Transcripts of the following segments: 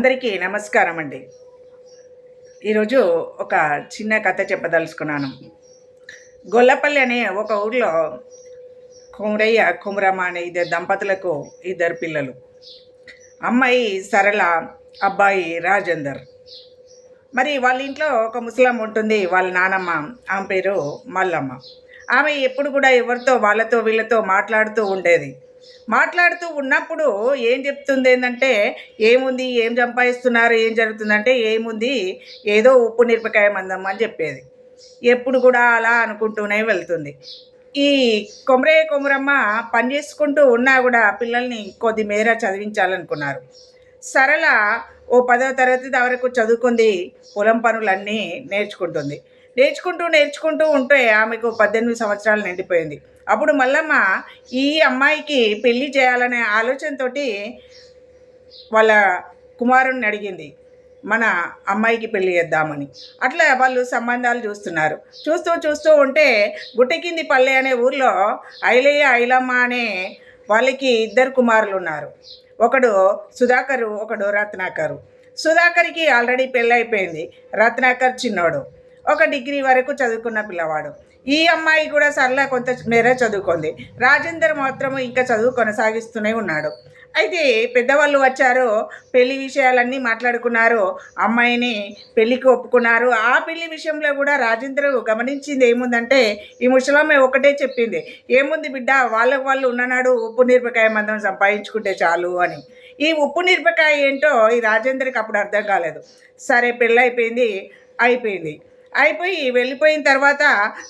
అందరికీ నమస్కారం అండి. ఈరోజు ఒక చిన్న కథ చెప్పదలుచుకున్నాను. గొల్లపల్లి అనే ఒక ఊర్లో కుమరయ్య కుమరమ్మ అనే ఇద్దరు దంపతులకు ఇద్దరు పిల్లలు. అమ్మాయి సరళ అబ్బాయి రాజేందర్. మరి వాళ్ళ ఇంట్లో ఒక ముసలమ్మ ఉంటుంది వాళ్ళ నానమ్మ. ఆమె పేరు మల్లమ్మ. ఆమె ఎప్పుడు కూడా ఎవరితో వాళ్ళతో వీళ్ళతో మాట్లాడుతూ ఉండేది. మాట్లాడుతూ ఉన్నప్పుడు ఏం చెప్తుంది ఏంటంటే ఏముంది? ఏం సంపాదిస్తున్నారు? ఏం జరుగుతుందంటే ఏముంది? ఏదో ఉప్పు నిరపకాయ మందం అని చెప్పేది. ఎప్పుడు కూడా అలా అనుకుంటూనే వెళ్తుంది. ఈ కొమరే కొమరమ్మ పని చేసుకుంటూ ఉన్నా కూడా పిల్లల్ని కొద్ది మేర చదివించాలనుకున్నారు. సరళ ఓ పదో తరగతి వరకు చదువుకుంది పొలం పనులన్నీ నేర్చుకుంటుంది. నేర్చుకుంటూ నేర్చుకుంటూ ఉంటే ఆమెకు పద్దెనిమిది సంవత్సరాలు నిండిపోయింది. అప్పుడు మల్లమ్మ ఈ అమ్మాయికి పెళ్ళి చేయాలనే ఆలోచనతో వాళ్ళ కుమారుణ్ణి అడిగింది. మన అమ్మాయికి పెళ్ళి చేద్దామని. అట్లా వాళ్ళు సంబంధాలు చూస్తున్నారు. చూస్తూ చూస్తూ ఉంటే గుట్టకింది పల్లె అనే ఊర్లో ఐలయ్య ఐలమ్మ అనే వాళ్ళకి ఇద్దరు కుమారులు ఉన్నారు ఒకడు సుధాకరు ఒకడు రత్నాకరు. సుధాకర్కి ఆల్రెడీ పెళ్ళైపోయింది. రత్నాకర్ చిన్నోడు. ఒక డిగ్రీ వరకు చదువుకున్న పిల్లవాడు. ఈ అమ్మాయి కూడా సరళ కొంత మేర చదువుకుంది. రాజేందర్ మాత్రము ఇంకా చదువు కొనసాగిస్తూనే ఉన్నాడు. అయితే పెద్దవాళ్ళు వచ్చారు పెళ్ళి విషయాలన్నీ మాట్లాడుకున్నారు అమ్మాయిని పెళ్ళికి ఒప్పుకున్నారు. ఆ పెళ్ళి విషయంలో కూడా రాజేంద్ర గమనించింది ఏముందంటే ఈ ముసలమ్మ ఒకటే చెప్పింది. ఏముంది బిడ్డ వాళ్ళకు వాళ్ళు ఉన్ననాడు ఉప్పు నిరపకాయ మందం సంపాదించుకుంటే చాలు అని. ఈ ఉప్పు నిరపకాయ ఏంటో ఈ రాజేంద్రకి అప్పుడు అర్థం కాలేదు. సరే పెళ్ళైపోయింది అయిపోయింది. అయిపోయి వెళ్ళిపోయిన తర్వాత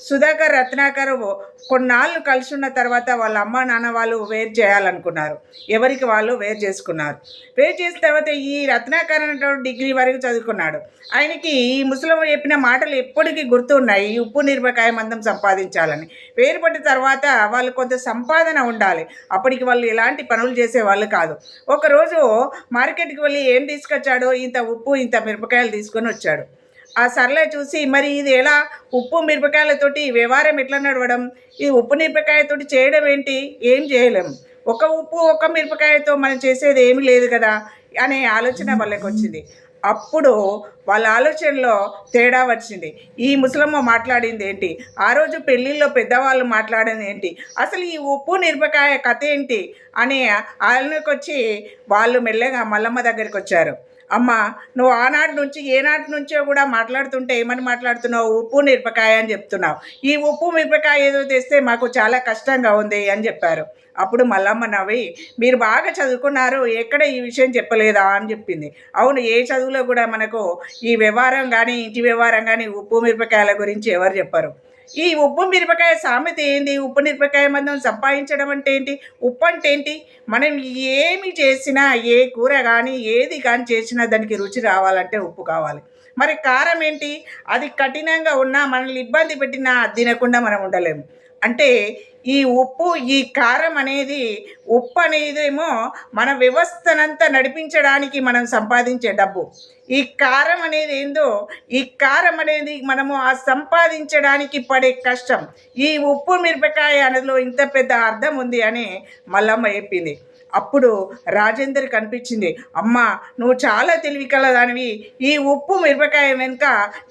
సుధాకర్ రత్నాకర్ కొన్నాళ్ళు కలిసి ఉన్న తర్వాత వాళ్ళ అమ్మ నాన్న వాళ్ళు వేరు చేయాలనుకున్నారు. ఎవరికి వాళ్ళు వేరు చేసుకున్నారు. వేరు చేసిన తర్వాత ఈ రత్నాకర్ అనేటువంటి డిగ్రీ వరకు చదువుకున్నాడు. ఆయనకి ఈ ముసలమ్మ చెప్పిన మాటలు ఎప్పటికీ గుర్తున్నాయి. ఈ ఉప్పు మిరపకాయ మందం సంపాదించాలని. వేరుపడిన తర్వాత వాళ్ళు కొంత సంపాదన ఉండాలి. అప్పటికి వాళ్ళు ఎలాంటి పనులు చేసే వాళ్ళు కాదు. ఒకరోజు మార్కెట్కి వెళ్ళి ఏం తీసుకొచ్చాడో ఇంత ఉప్పు ఇంత మిరపకాయలు తీసుకొని వచ్చాడు. ఆ సరళ చూసి మరి ఇది ఎలా? ఉప్పు మిరపకాయలతోటి వ్యవహారం ఎట్లా నడవడం? ఈ ఉప్పు మిరపకాయతోటి చేయడం ఏంటి? ఏం చేయలేం. ఒక ఉప్పు ఒక మిరపకాయతో మనం చేసేది ఏమీ లేదు కదా? అనే ఆలోచన వాళ్ళకి వచ్చింది అప్పుడు వాళ్ళ ఆలోచనలో తేడా వచ్చింది. ఈ ముసలమ్మ మాట్లాడింది ఏంటి? ఆ రోజు పెళ్ళిళ్ళలో పెద్దవాళ్ళు మాట్లాడింది ఏంటి? అసలు ఈ ఉప్పు మిరపకాయ కథ ఏంటి? అని ఆయనకొచ్చి వాళ్ళు మెల్లగా మల్లమ్మ దగ్గరికి వచ్చారు అమ్మ నువ్వు ఆనాటి నుంచి ఏనాటి నుంచో కూడా మాట్లాడుతుంటే ఏమని మాట్లాడుతున్నావు? ఉప్పు మిరపకాయ అని చెప్తున్నావు. ఈ ఉప్పు మిరపకాయ ఏదో తెస్తే మాకు చాలా కష్టంగా ఉంది అని చెప్పారు. అప్పుడు మల్లమ్మ నవ్వి మీరు బాగా చదువుకున్నారు ఎక్కడ ఈ విషయం చెప్పలేదా అని చెప్పింది. అవును ఏ చదువులో కూడా మనకు ఈ వ్యవహారం కానీ ఇంటి వ్యవహారం కానీ ఉప్పు మిరపకాయల గురించి ఎవరు చెప్పరు. ఈ ఉప్పు మిరపకాయ సామెత ఏంటి ఉప్పు మిరపకాయ మందం సంపాదించడం అంటే ఏంటి? ఉప్పు అంటే ఏంటి? మనం ఏమి చేసినా ఏ కూర కానీ ఏది కానీ చేసినా దానికి రుచి రావాలంటే ఉప్పు కావాలి. మరి కారం ఏంటి? అది కఠినంగా ఉన్నా మనల్ని ఇబ్బంది పెట్టినా తినకుండా మనం ఉండలేము. అంటే ఈ ఉప్పు ఈ కారం అనేది ఉప్పు అనేదేమో మన వ్యవస్థనంతా నడిపించడానికి మనం సంపాదించే డబ్బు. ఈ కారం అనేది ఏందో ఈ కారం అనేది మనము ఆ సంపాదించడానికి పడే కష్టం. ఈ ఉప్పు మిరపకాయ అనేదిలో ఇంత పెద్ద అర్థం ఉంది అని మల్లమ్మ చెప్పింది. అప్పుడు రాజేందర్ కనిపించింది. అమ్మ నువ్వు చాలా తెలివి కలదానివి. ఈ ఉప్పు మిరపకాయ వెనుక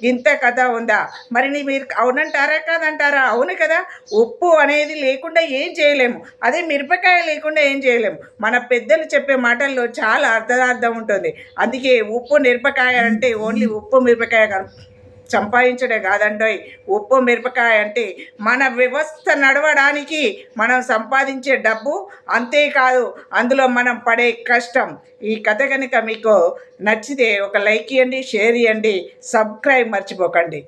ఇంత కథ ఉందా? మరి నీ మీరు అవునంటారా? కాదంటారా? అవును కదా. ఉప్పు అనేది లేకుండా ఏం చేయలేము. అదే మిరపకాయ లేకుండా ఏం చేయలేము. మన పెద్దలు చెప్పే మాటల్లో చాలా అర్థార్థం ఉంటుంది. అందుకే ఉప్పు మిరపకాయ అంటే ఓన్లీ ఉప్పు మిరపకాయ సంపాదించడే కాదండోయ్. ఉప్పు మిరపకాయ అంటే మన వ్యవస్థ నడవడానికి మనం సంపాదించే డబ్బు అంతేకాదు. అందులో మనం పడే కష్టం. ఈ కథ కనుక మీకు నచ్చితే ఒక లైక్ ఇవ్వండి షేర్ ఇవ్వండి సబ్స్క్రైబ్ మర్చిపోకండి.